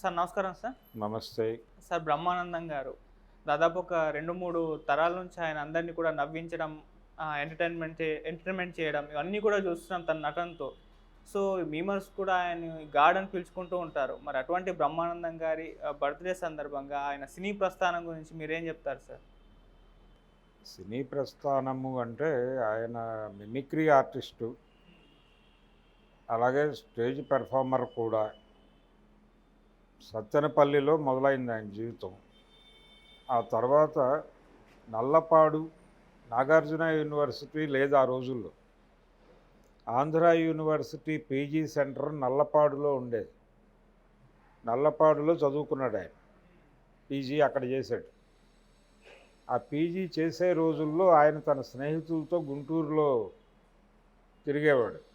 Sir నమస్కారం sir. నమస్తే. Sir Brahmanandam గారు దాదాపు ఒక రెండు మూడు తరాల నుంచి ఆయన అందరినీ కూడా నవ్వించడం ఎంటర్టైన్మెంట్ ఎంటర్టైన్మెంట్ చేయడం ఇవన్నీ కూడా చూస్తున్నాం తన నటనతో. సో మీమర్స్ కూడా ఆయన గాడ్ అని పిలుచుకుంటూ ఉంటారు. మరి అటువంటి బ్రహ్మానందం గారి బర్త్డే సందర్భంగా ఆయన సినీ ప్రస్థానం గురించి మీరేం చెప్తారు సార్? సినీ ప్రస్థానము అంటే ఆయన మిమిక్రీ ఆర్టిస్టు అలాగే స్టేజ్ పెర్ఫార్మర్ కూడా. సత్తెనపల్లిలో మొదలైంది ఆయన జీవితం. ఆ తర్వాత నల్లపాడు నాగార్జున యూనివర్సిటీ లేదు ఆ రోజుల్లో. ఆంధ్ర యూనివర్సిటీ పీజీ సెంటర్ నల్లపాడులో ఉండేది. నల్లపాడులో చదువుకున్నాడు ఆయన. పీజీ అక్కడ చేశాడు. ఆ పీజీ చేసే రోజుల్లో ఆయన తన స్నేహితులతో గుంటూరులో తిరిగేవాడు.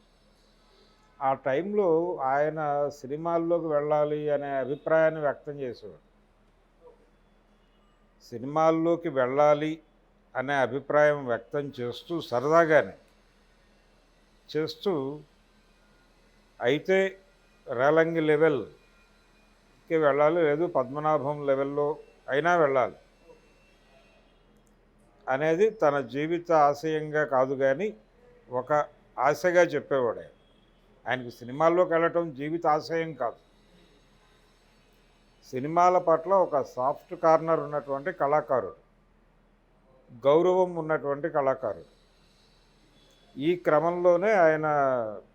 ఆ టైంలో ఆయన సినిమాల్లోకి వెళ్ళాలి అనే అభిప్రాయాన్ని వ్యక్తం చేసేవాడు. సినిమాల్లోకి వెళ్ళాలి అనే అభిప్రాయం వ్యక్తం చేస్తూ సరదాగానే చేస్తూ అయితే రేలంగి లెవెల్కి వెళ్ళాలి లేదు పద్మనాభం లెవెల్లో అయినా వెళ్ళాలి అనేది తన జీవిత ఆశయంగా కాదు కానీ ఒక ఆశగా చెప్పేవాడు ఆయనకు సినిమాల్లోకి వెళ్ళటం జీవిత ఆశయం కాదు. సినిమాల పట్ల ఒక సాఫ్ట్ కార్నర్ ఉన్నటువంటి కళాకారుడు. గౌరవం ఉన్నటువంటి కళాకారుడు. ఈ క్రమంలోనే ఆయన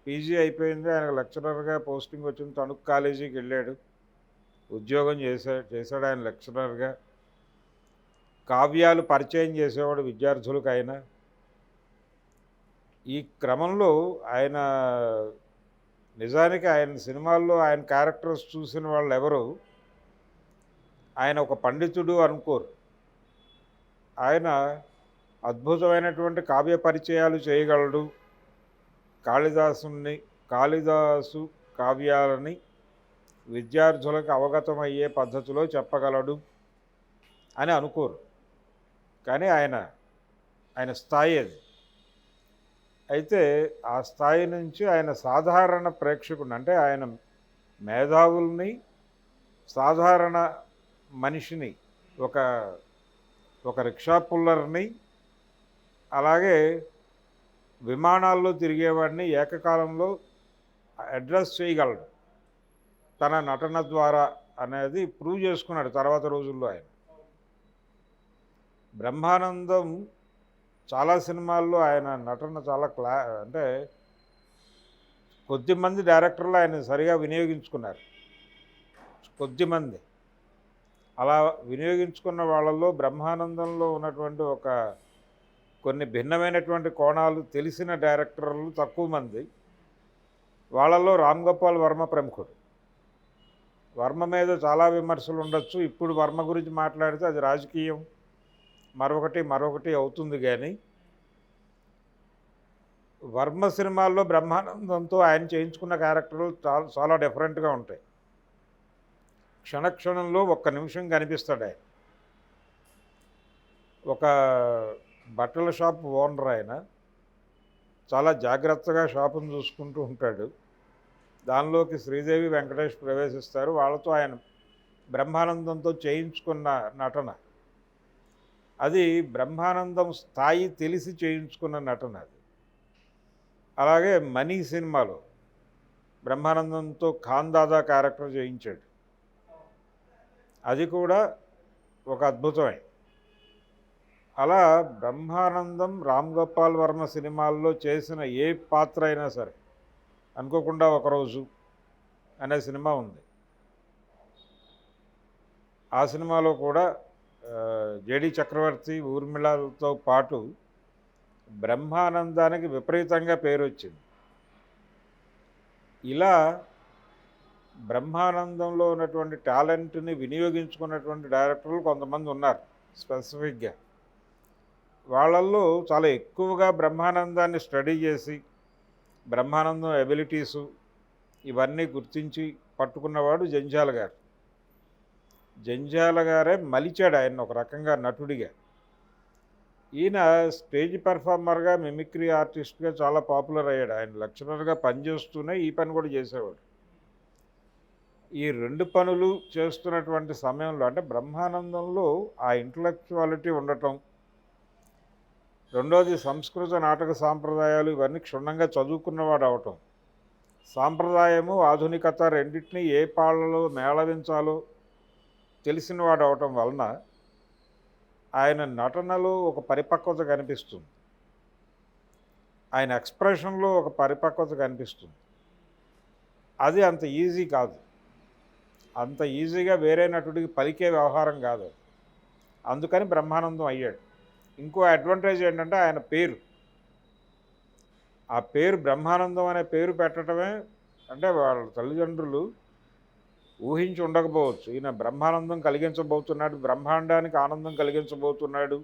పీజీ అయిపోయింది. ఆయన లెక్చరర్గా పోస్టింగ్ వచ్చింది. తణుకు కాలేజీకి వెళ్ళాడు. ఉద్యోగం చేశాడు చేశాడు ఆయన లెక్చరర్గా. కావ్యాలు పరిచయం చేసేవాడు విద్యార్థులకు ఆయన ఈ క్రమంలో ఆయన నిజానికి ఆయన సినిమాల్లో ఆయన క్యారెక్టర్స్ చూసిన వాళ్ళు ఎవరు ఆయన ఒక పండితుడు అనుకోరు. ఆయన అద్భుతమైనటువంటి కావ్య పరిచయాలు చేయగలడు. కాళిదాసుని కాళిదాసు కావ్యాలని విద్యార్థులకు అవగతమయ్యే పద్ధతిలో చెప్పగలడు అని అనుకోరు. కానీ ఆయన ఆయన స్థాయి అది. అయితే ఆ స్థాయి నుంచి ఆయన సాధారణ ప్రేక్షకుడు అంటే ఆయన మేధావుల్ని సాధారణ మనిషిని ఒక ఒక రిక్షా పుల్లర్ని అలాగే విమానాల్లో తిరిగేవాడిని ఏకకాలంలో అడ్రస్ చేయగలడు. తన నటన ద్వారా అనేది ప్రూవ్ చేసుకున్నాడు తర్వాత రోజుల్లో ఆయన. బ్రహ్మానందం చాలా సినిమాల్లో ఆయన నటన చాలా క్లా అంటే కొద్దిమంది డైరెక్టర్లు ఆయన సరిగా వినియోగించుకున్నారు. కొద్దిమంది అలా వినియోగించుకున్న వాళ్ళల్లో బ్రహ్మానందంలో ఉన్నటువంటి ఒక కొన్ని భిన్నమైనటువంటి కోణాలు తెలిసిన డైరెక్టర్లు తక్కువ మంది. వాళ్ళల్లో రామ్ గోపాల్ వర్మ ప్రముఖుడు. వర్మ మీద చాలా విమర్శలు ఉండొచ్చు. ఇప్పుడు వర్మ గురించి మాట్లాడితే అది రాజకీయం. మరొకటి మరొకటి అవుతుంది కానీ వర్మ సినిమాల్లో బ్రహ్మానందంతో ఆయన చేయించుకున్న క్యారెక్టర్లు చాలా చాలా డిఫరెంట్గా ఉంటాయి. క్షణక్షణంలో ఒక్క నిమిషం కనిపిస్తాడు. ఆయన ఒక బట్టల షాప్ ఓనర్ ఆయన చాలా జాగ్రత్తగా షాపును చూసుకుంటూ ఉంటాడు. దానిలోకి శ్రీదేవి వెంకటేష్ ప్రవేశిస్తారు. వాళ్ళతో ఆయన బ్రహ్మానందంతో చేయించుకున్న నటన. అది బ్రహ్మానందం స్థాయి తెలిసి చేయించుకున్న నటన అది. అలాగే మనీ సినిమాలో బ్రహ్మానందంతో ఖాందాదా క్యారెక్టర్ చేయించాడు. అది కూడా ఒక అద్భుతమే. అలా బ్రహ్మానందం రామ్ గోపాల్ వర్మ సినిమాల్లో చేసిన ఏ పాత్ర అయినా సరే అనుకోకుండా ఒకరోజు అనే సినిమా ఉంది. ఆ సినిమాలో కూడా జేడి చక్రవర్తి ఊర్మిళతో పాటు బ్రహ్మానందానికి విపరీతంగా పేరు వచ్చింది ఇలా బ్రహ్మానందంలో ఉన్నటువంటి టాలెంట్ని వినియోగించుకున్నటువంటి డైరెక్టర్లు కొంతమంది ఉన్నారు స్పెసిఫిక్గా. వాళ్ళల్లో చాలా ఎక్కువగా బ్రహ్మానందాన్ని స్టడీ చేసి బ్రహ్మానందం ఎబిలిటీసు ఇవన్నీ గుర్తించి పట్టుకున్నవాడు జంజాల గారు. జంజాల గారే మలిచాడు ఆయన ఒక రకంగా నటుడిగా. ఈయన స్టేజ్ పెర్ఫార్మర్గా మిమిక్రీ ఆర్టిస్ట్గా చాలా పాపులర్ అయ్యాడు. ఆయన లెక్చరర్గా పనిచేస్తూనే ఈ పని కూడా చేసేవాడు. ఈ రెండు పనులు చేస్తున్నటువంటి సమయంలో అంటే బ్రహ్మానందంలో ఆ ఇంటలెక్చువాలిటీ ఉండటం రెండోది సంస్కృత నాటక సాంప్రదాయాలు ఇవన్నీ క్షుణ్ణంగా చదువుకున్నవాడు అవటం సాంప్రదాయము ఆధునికత రెండింటినీ ఏ పాళ్ళలో మేళవించాలో తెలిసినవాడు అవటం వలన ఆయన నటనలో ఒక పరిపక్వత కనిపిస్తుంది. ఆయన ఎక్స్ప్రెషన్లో ఒక పరిపక్వత కనిపిస్తుంది. అది అంత ఈజీ కాదు. అంత ఈజీగా వేరే నటుడికి పలికే వ్యవహారం కాదు. అందుకని బ్రహ్మానందం అయ్యాడు. ఇంకో అడ్వాంటేజ్ ఏంటంటే ఆయన పేరు. ఆ పేరు బ్రహ్మానందం అనే పేరు పెట్టడమే అంటే వాళ్ళ తల్లిదండ్రులు ఊహించి ఉండకపోవచ్చు ఈయన బ్రహ్మానందం కలిగించబోతున్నాడు బ్రహ్మాండానికి ఆనందం కలిగించబోతున్నాడు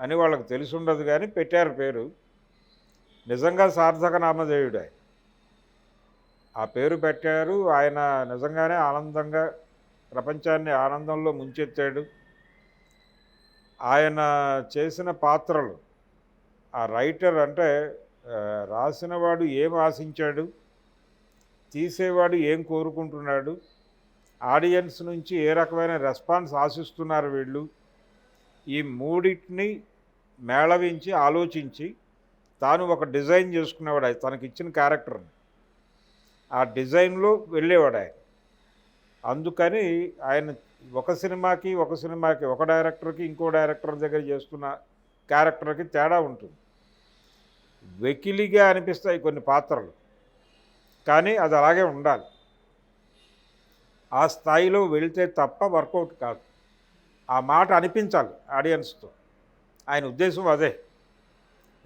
అని వాళ్ళకు తెలిసి ఉండదు కానీ పెట్టారు పేరు. నిజంగా సార్థక నామధేయుడే ఆ పేరు పెట్టారు ఆయన నిజంగానే ఆనందంగా ప్రపంచాన్ని ఆనందంలో ముంచెత్తాడు. ఆయన చేసిన పాత్రలు ఆ రైటర్ అంటే రాసినవాడు ఏం ఆశించాడు? తీసేవాడు ఏం కోరుకుంటున్నాడు? ఆడియన్స్ నుంచి ఏ రకమైన రెస్పాన్స్ ఆశిస్తున్నారు వీళ్ళు? ఈ మూడింటిని మేళవించి ఆలోచించి తాను ఒక డిజైన్ చేసుకునేవాడు ఆయన తనకి ఇచ్చిన క్యారెక్టర్ని. ఆ డిజైన్లో వెళ్ళేవాడు ఆయన. అందుకని ఆయన ఒక సినిమాకి ఒక సినిమాకి ఒక డైరెక్టర్కి ఇంకో డైరెక్టర్ దగ్గర చేస్తున్న క్యారెక్టర్కి తేడా ఉంటుంది. వెకిలిగా అనిపిస్తాయి కొన్ని పాత్రలు. కానీ అది అలాగే ఉండాలి. ఆ స్థాయిలో వెళితే తప్ప వర్కౌట్ కాదు. ఆ మాట అనిపించాలి ఆడియన్స్తో. ఆయన ఉద్దేశం అదే.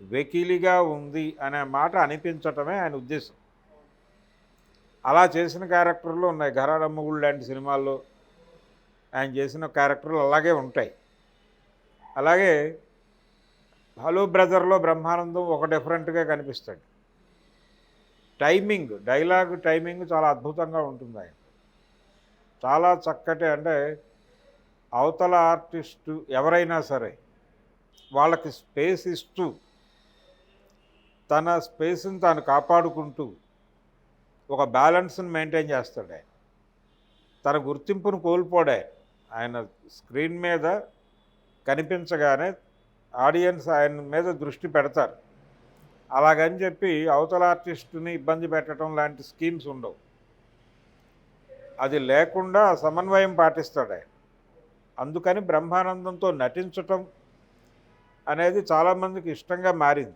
వెకిలిగా ఉంది అనే మాట అనిపించటమే ఆయన ఉద్దేశం. అలా చేసిన క్యారెక్టర్లు ఉన్నాయి. ఘరాడమ్మగుళ్ళు లాంటి సినిమాల్లో ఆయన చేసిన క్యారెక్టర్లు అలాగే ఉంటాయి. అలాగే హలో బ్రదర్లో బ్రహ్మానందం ఒక డిఫరెంట్గా కనిపిస్తాడు. టైమింగ్ డైలాగ్ టైమింగ్ చాలా అద్భుతంగా ఉంటుంది ఆయన. చాలా చక్కటి అంటే అవతల ఆర్టిస్టు ఎవరైనా సరే వాళ్ళకి స్పేస్ ఇస్తూ తన స్పేస్ని తాను కాపాడుకుంటూ ఒక బ్యాలెన్స్ని మెయింటైన్ చేస్తాడు ఆయన. తన గుర్తింపును కోల్పోడే ఆయన. స్క్రీన్ మీద కనిపించగానే ఆడియన్స్ ఆయన మీద దృష్టి పెడతారు. అలాగని చెప్పి అవతల ఆర్టిస్టుని ఇబ్బంది పెట్టడం లాంటి స్కీమ్స్ ఉండవు. అది లేకుండా సమన్వయం పాటిస్తాడు ఆయన. అందుకని బ్రహ్మానందంతో నటించటం అనేది చాలామందికి ఇష్టంగా మారింది.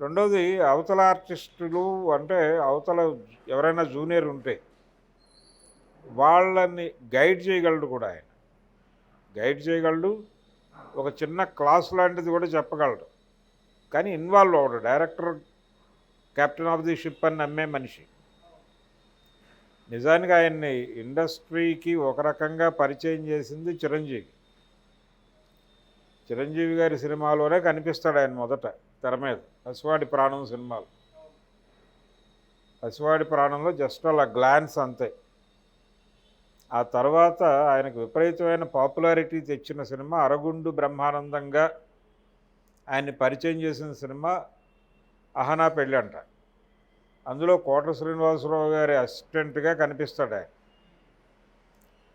రెండవది అవతల ఆర్టిస్టులు అంటే అవతల ఎవరైనా జూనియర్ ఉంటే వాళ్ళని గైడ్ చేయగలడు కూడా ఆయన. గైడ్ చేయగలడు ఒక చిన్న క్లాస్ లాంటిది కూడా చెప్పగలడు. కానీ involve అవ్వడు. Director captain of the ship అని నమ్మే మనిషి. నిజానికి ఆయన్ని ఇండస్ట్రీకి ఒక రకంగా పరిచయం చేసింది చిరంజీవి. చిరంజీవి గారి సినిమాలోనే కనిపిస్తాడు ఆయన మొదట తెర మీద. పసివాడి ప్రాణం సినిమాలు. పసివాడి ప్రాణంలో జస్ట్ అలా గ్లాన్స్ అంతే. ఆ తర్వాత ఆయనకు విపరీతమైన పాపులారిటీ తెచ్చిన సినిమా అరగుండు బ్రహ్మానందంగా ఆయన్ని పరిచయం చేసిన సినిమా అహనా పెళ్ళి అంట. అందులో కోట శ్రీనివాసరావు గారి అసిస్టెంట్గా కనిపిస్తాడు ఆయన.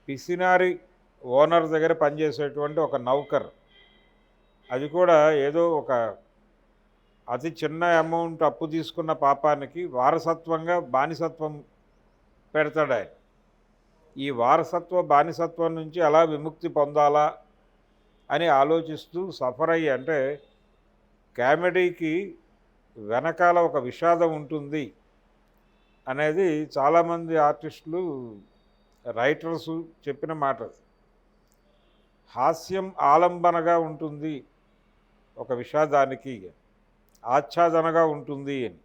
పిసినారి ఓనర్ దగ్గర పనిచేసేటువంటి ఒక నౌకర్. అది కూడా ఏదో ఒక అతి చిన్న అమౌంట్ అప్పు తీసుకున్న పాపానికి వారసత్వంగా బానిసత్వం పెడతాడు ఆయన. ఈ వారసత్వ బానిసత్వం నుంచి ఎలా విముక్తి పొందాలా అని ఆలోచిస్తూ సఫర్ అయ్యి అంటే కామెడీకి వెనకాల ఒక విషాదం ఉంటుంది అనేది చాలామంది ఆర్టిస్టులు రైటర్స్ చెప్పిన మాట హాస్యం ఆలంబనగా ఉంటుంది ఒక విషాదానికి ఆచ్ఛాదనగా ఉంటుంది అని.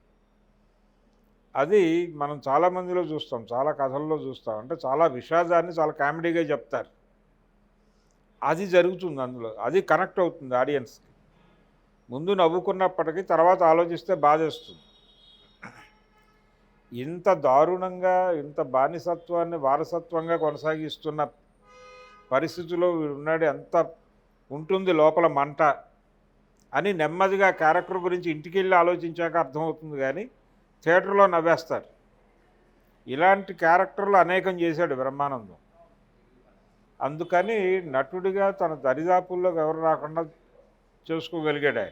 అది మనం చాలామందిలో చూస్తాం చాలా కథల్లో చూస్తాం. అంటే చాలా విషాదాన్ని చాలా కామెడీగా చెప్తారు. అది జరుగుతుంది అందులో అది కనెక్ట్ అవుతుంది ఆడియన్స్కి. ముందు నవ్వుకున్నప్పటికీ తర్వాత ఆలోచిస్తే బాధేస్తుంది ఇంత దారుణంగా ఇంత బానిసత్వాన్ని వారసత్వంగా కొనసాగిస్తున్న పరిస్థితిలో ఉన్నాడు ఎంత ఉంటుంది లోపల మంట అని నెమ్మదిగా క్యారెక్టర్ గురించి ఇంటికి వెళ్ళి ఆలోచించాక అర్థమవుతుంది కానీ థియేటర్లో నవ్వేస్తారు ఇలాంటి క్యారెక్టర్లు అనేకం చేశాడు బ్రహ్మానందం. అందుకని నటుడిగా తన దరిదాపుల్లోకి ఎవరు రాకుండా చేసుకోగలిగాడు ఆయన.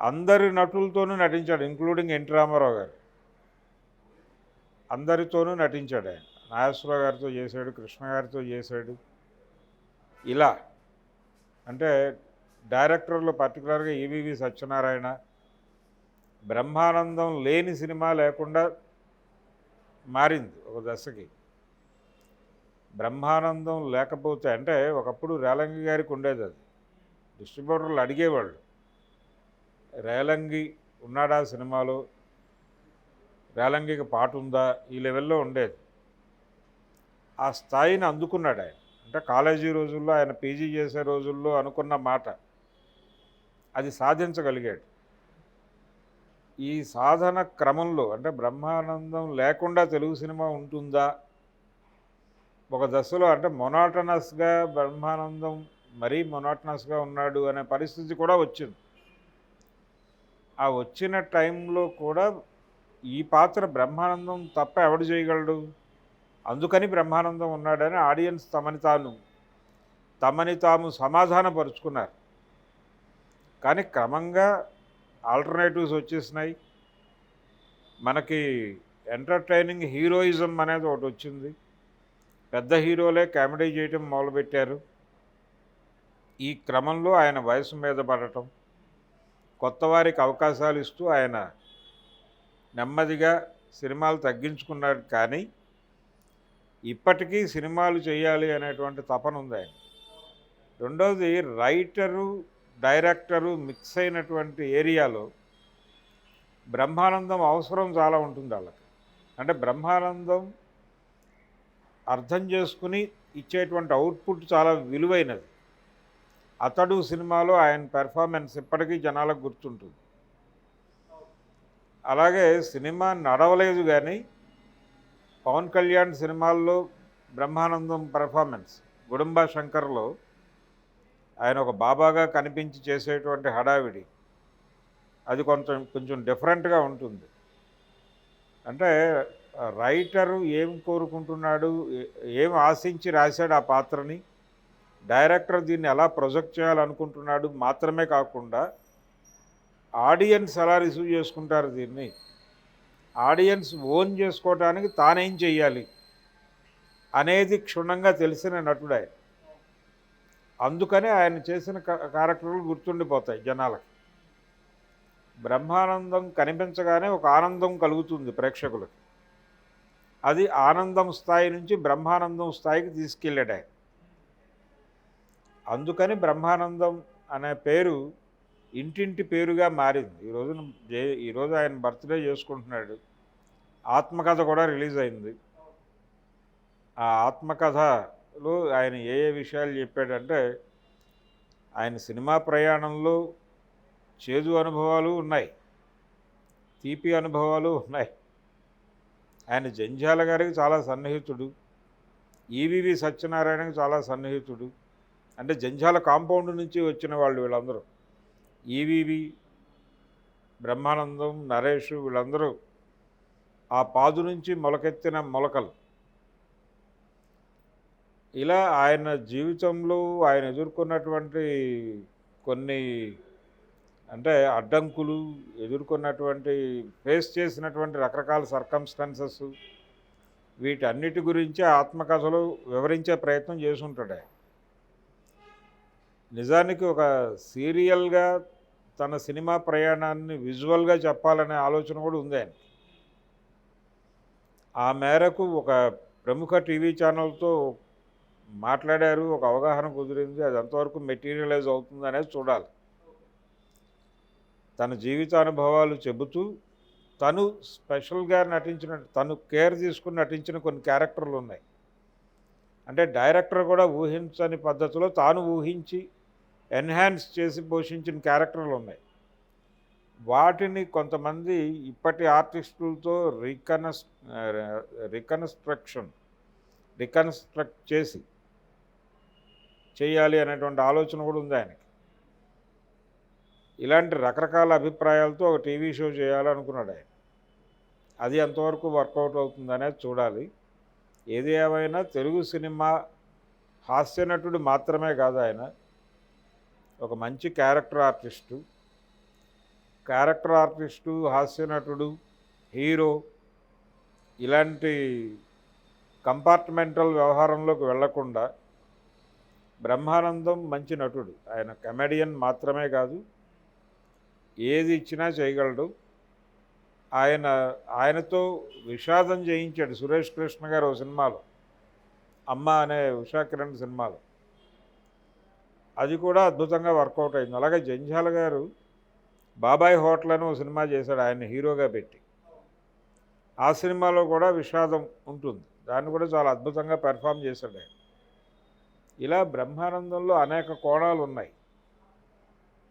అందరి నటులతోనూ నటించాడు ఇంక్లూడింగ్ ఎన్టీ రామారావు గారు. అందరితోనూ నటించాడు ఆయన. నాగేశ్వరరావు గారితో చేశాడు కృష్ణ గారితో చేశాడు. ఇలా. అంటే డైరెక్టర్లు పర్టికులర్గా ఈవీవి సత్యనారాయణ బ్రహ్మానందం లేని సినిమా లేకుండా మారింది ఒక దశకి. బ్రహ్మానందం లేకపోతే అంటే ఒకప్పుడు రేలంగి గారికి ఉండేది అది. డిస్ట్రిబ్యూటర్లు అడిగేవాళ్ళు రేలంగి ఉన్నాడా సినిమాలో? రేలంగికి పాట ఉందా? ఈ లెవెల్లో ఉండేది. ఆ స్థాయిని అందుకున్నాడు ఆయన. అంటే కాలేజీ రోజుల్లో ఆయన పీజీ చేసే రోజుల్లో అనుకున్న మాట అది సాధించగలిగాడు. ఈ సాధన క్రమంలో అంటే బ్రహ్మానందం లేకుండా తెలుగు సినిమా ఉంటుందా? ఒక దశలో అంటే మొనాటనస్గా బ్రహ్మానందం మరీ మొనాటనస్గా ఉన్నాడు అనే పరిస్థితి కూడా వచ్చింది. ఆ వచ్చిన టైంలో కూడా ఈ పాత్ర బ్రహ్మానందం తప్ప ఎవడు చేయగలడు? అందుకని బ్రహ్మానందం ఉన్నాడని ఆడియన్స్ తమని తాను తమని తాము సమాధానపరుచుకున్నారు. కానీ క్రమంగా ఆల్టర్నేటివ్స్ వచ్చేసినాయి. మనకి ఎంటర్టైనింగ్ హీరోయిజం అనేది ఒకటి వచ్చింది. పెద్ద హీరోలే కామెడీ చేయటం మొదలుపెట్టారు. ఈ క్రమంలో ఆయన వయసు మీద పడటం కొత్త వారికి అవకాశాలు ఇస్తూ ఆయన నెమ్మదిగా సినిమాలు తగ్గించుకున్నాడు కానీ ఇప్పటికీ సినిమాలు చేయాలి అనేటువంటి తపన ఉంది ఆయన. రెండవది రైటరు డైరెక్టరు మిక్స్ అయినటువంటి ఏరియాలో బ్రహ్మానందం అవసరం చాలా ఉంటుంది వాళ్ళకి. అంటే బ్రహ్మానందం అర్థం చేసుకుని ఇచ్చేటువంటి అవుట్పుట్ చాలా విలువైనది. అతడు సినిమాలో ఆయన పెర్ఫార్మెన్స్ ఇప్పటికీ జనాలకు గుర్తుంటుంది. అలాగే సినిమా నడవలేదు కానీ పవన్ కళ్యాణ్ సినిమాల్లో బ్రహ్మానందం పెర్ఫార్మెన్స్ గుడుంబ శంకర్లో ఆయన ఒక బాబాగా కనిపించి చేసేటువంటి హడావిడి. అది కొంచెం కొంచెం డిఫరెంట్గా ఉంటుంది. అంటే రైటరు ఏం కోరుకుంటున్నాడు ఏ- ఏం ఆశించి రాశాడు ఆ పాత్రని? డైరెక్టర్ దీన్ని ఎలా ప్రొజెక్ట్ చేయాలనుకుంటున్నాడు మాత్రమే కాకుండా ఆడియన్స్ ఎలా రిసీవ్ చేసుకుంటారు దీన్ని? ఆడియన్స్ ఓన్ చేసుకోవటానికి తానేం చెయ్యాలి అనేది క్షుణ్ణంగా తెలిసిన నటుడే అందుకనే ఆయన చేసిన క- క్యారెక్టర్లు గుర్తుండిపోతాయి జనాలకు. బ్రహ్మానందం కనిపించగానే ఒక ఆనందం కలుగుతుంది ప్రేక్షకులకు. అది ఆనందం స్థాయి నుంచి బ్రహ్మానందం స్థాయికి తీసుకెళ్ళాడు ఆయన. అందుకని బ్రహ్మానందం అనే పేరు ఇంటింటి పేరుగా మారింది. ఈ రోజున ఈరోజు ఆయన బర్త్డే చేసుకుంటున్నాడు. ఆత్మకథ కూడా రిలీజ్ అయింది. ఆ ఆత్మకథలో ఆయన ఏ ఏ విషయాలు చెప్పాడంటే ఆయన సినిమా ప్రయాణంలో చేదు అనుభవాలు ఉన్నాయి. తీపి అనుభవాలు ఉన్నాయి. ఆయన జంజాల గారికి చాలా సన్నిహితుడు. ఈవివి సత్యనారాయణకి చాలా సన్నిహితుడు. అంటే జంజాల కాంపౌండ్ నుంచి వచ్చిన వాళ్ళు వీళ్ళందరూ. ఈవివి బ్రహ్మానందం నరేష్ వీళ్ళందరూ ఆ పాదు నుంచి మొలకెత్తిన మొలకలు. ఇలా ఆయన జీవితంలో ఆయన ఎదుర్కొన్నటువంటి కొన్ని అంటే అడ్డంకులు ఎదుర్కొన్నటువంటి ఫేస్ చేసినటువంటి రకరకాల సర్కమ్స్టాన్సెస్ వీటన్నిటి గురించి ఆత్మకథలో వివరించే ప్రయత్నం చేసి నిజానికి ఒక సీరియల్గా తన సినిమా ప్రయాణాన్ని విజువల్గా చెప్పాలనే ఆలోచన కూడా ఉంది ఆయన ఆ మేరకు ఒక ప్రముఖ టీవీ ఛానల్తో మాట్లాడారు ఒక అవగాహన కుదిరింది అది ఎంతవరకు మెటీరియలైజ్ అవుతుంది అనేది చూడాలి. తన జీవితానుభవాలు చెబుతూ తను స్పెషల్గా నటించిన తను కేర్ తీసుకుని నటించిన కొన్ని క్యారెక్టర్లు ఉన్నాయి. అంటే డైరెక్టర్ కూడా ఊహించని పద్ధతిలో తాను ఊహించి ఎన్హాన్స్ చేసి పోషించిన క్యారెక్టర్లు ఉన్నాయి. వాటిని కొంతమంది ఇప్పటి ఆర్టిస్టులతో రికనస్ రికన్స్ట్రక్షన్ రికన్స్ట్రక్ట్ చేసి చేయాలి అనేటువంటి ఆలోచన కూడా ఉంది ఆయనకి. ఇలాంటి రకరకాల అభిప్రాయాలతో ఒక టీవీ షో చేయాలనుకున్నాడు ఆయన. అది ఎంతవరకు వర్కౌట్ అవుతుందనేది చూడాలి. ఏది ఏమైనా తెలుగు సినిమా హాస్య నటుడు మాత్రమే కాదు ఆయన. ఒక మంచి క్యారెక్టర్ ఆర్టిస్టు. క్యారెక్టర్ ఆర్టిస్టు హాస్య నటుడు హీరో ఇలాంటి కంపార్ట్మెంటల్ వ్యవహారంలోకి వెళ్ళకుండా బ్రహ్మానందం మంచి నటుడు. ఆయన కమెడియన్ మాత్రమే కాదు ఏది ఇచ్చినా చేయగలడు. ఆయన ఆయనతో విషాదం చేయించాడు సురేష్ కృష్ణ గారు ఓ సినిమాలో. అమ్మ అనే ఉషా కిరణ్ సినిమాలో. అది కూడా అద్భుతంగా వర్కౌట్ అయింది. అలాగే జంజాల గారు బాబాయ్ హోటల్ అని ఓ సినిమా చేశాడు ఆయన హీరోగా పెట్టి. ఆ సినిమాలో కూడా విషాదం ఉంటుంది. దాన్ని కూడా చాలా అద్భుతంగా పెర్ఫామ్ చేశాడు ఆయన. ఇలా బ్రహ్మానందంలో అనేక కోణాలు ఉన్నాయి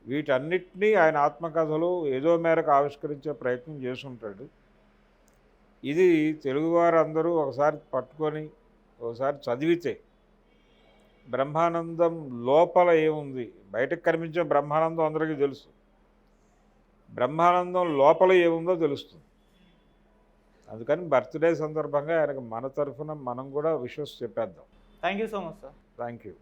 వీటన్నిటినీ ఆయన ఆత్మకథలో ఏదో మేరకు ఆవిష్కరించే ప్రయత్నం చేసుంటాడు ఇది తెలుగువారు అందరూ ఒకసారి పట్టుకొని ఒకసారి చదివితే బ్రహ్మానందం లోపల ఏముంది? బయటకు కనిపించే బ్రహ్మానందం అందరికీ తెలుసు. బ్రహ్మానందం లోపల ఏముందో తెలుస్తుంది. అందుకని బర్త్డే సందర్భంగా ఆయనకు మన తరఫున మనం కూడా విషెస్ చెప్పేద్దాం. Thank you so much sir thank you